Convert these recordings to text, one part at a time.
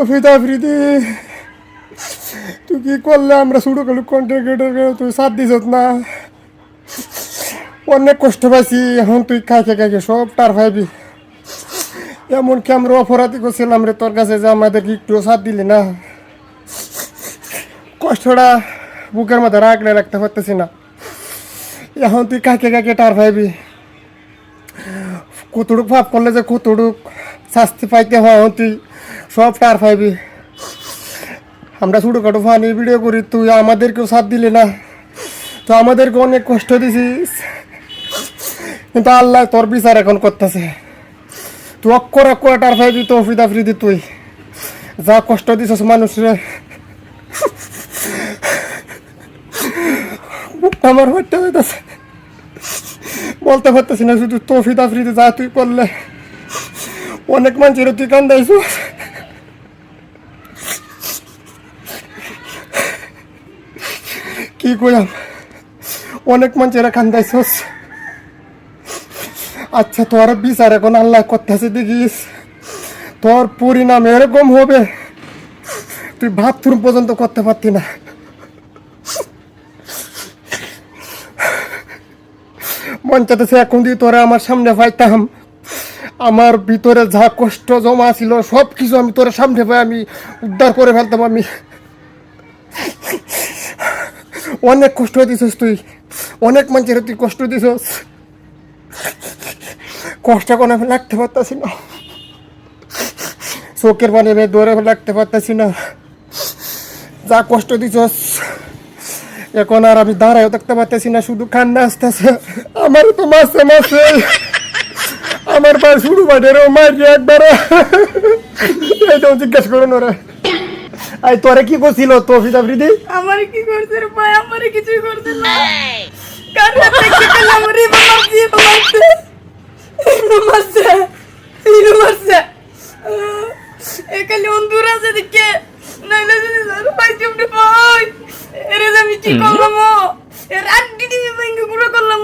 তৌফিদ তুই কি করলে? আমরা করলি কন্টেন্ট ক্রিয়েটার তুই সাথ দিস না। অনেক কষ্ট পাইছি, এখন তুই খাইকে খাইকে সব টার ভাইবি এমনকি আমরা অপরাধী করছিলাম রে, তোর কাছে যে আমাদেরকে একটু সাথ দিলি না। কষ্টটা বুকের মধ্যে রাখলে রাখতে পারতেছি না। এখন তুই কাকে কাকে টার ভাইবি কতটুক ভাব করলে যে কতটুক শাস্তি পাইতে হয় তুই? সব টার পাইবি আমরা ছোটোখাটো ফানি ভিডিও করি, তুই আমাদেরকেও সাথ দিলে না। তো আমাদেরকে অনেক কষ্ট দিছিস। কিন্তু আল্লাহ তোর বিচার এখন করতেছে। তুই অক্ষর অক্ষর টার পাইবি তো ফিদা ফ্রিদি তুই। যা কষ্ট দিছিস মানুষরে আমার হইতে হইতেছে। বলতে পারতেছি না, শুধু তৌফিদ আফ্রিদি যা তুই করলে। অনেক মানুষের তুই কান্দাইছ অনেক আচ্ছা তোর বিচার এখন আল্লাহ করতেছে দেখিস। তোর পরিণাম এরকম হবে, তুই বাথরুম পর্যন্ত করতে পারতি না। এখন দিয়ে তোরা আমার সামনে পাইতাম আমার ভিতরে যা কষ্ট জমা ছিল সব কিছু আমি তোর সামনে পাই, আমি উদ্ধার করে ফেলতাম আমি। অনেক কষ্ট দিছিস তুই। অনেক মানুষের তুই কষ্ট দিছিস। কষ্ট কোনো আমি লাগতে পারতাছি না। চোখের পানি আমি দৌড়ে লাগতে পারতাছি না। যা কষ্ট দিছস, এখন আর আমি দাঁড়ায়ও থাকতে পারতেছি না, শুধু কান্না আসতেছে। আমার তো মাসে মাসে, আমার পা শুরু বাটেরও মারি একবার। এটাও জিজ্ঞেস করুন ওরা আই তোরে কি করছিল তৌফিদ আফ্রিদি? আমার কি করছে রে ভাই? আমার কিছুই করছে না। কান্না দেখে কান্না মরে মারছে মারছে মারছে। ইনু মারছে। একালি অন্ধুর আছে দিকে নাইলে যদি জানো ভাই তুমি ভাই এরে আমি কি করলাম এর আড্ডি দিবি ভেঙে গুঁড়ো করলাম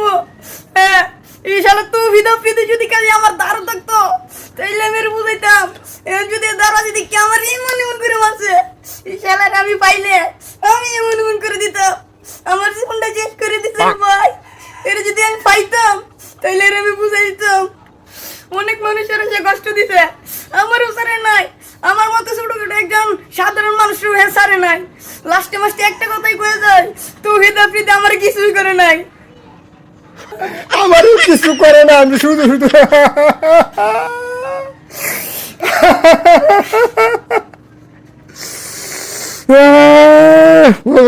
হ্যাঁ এই শালা তো ভিদা ফিদে যদি কাজে আমার দাঁড় থাকতো তাইলে আমি বুঝাইতাম। এর যদি দাঁড়া যদি কে আমার এমন এমন করে মারছে এই শালাটা আমি পাইলে আমি এমন এমন করে দিতাম। আমার জীবনটা শেষ করে দিতে ভাই। এর যদি আমি পাইতাম এর আমি বুঝাই দিতাম। অনেক মানুষের সে কষ্ট দিছে। আমারও সারে নাই। আমার মতো ছোট ছোট একজন সাধারণ মানুষের হ্যাঁ সারে নাই। লাস্টে মাস্টে একটা কথাই কয়ে যায় তো হিদা ফ্রিতে আমার কিছুই করে নাই। আমারও কিছু করে না আমি শুধু শুধু 啊，我怎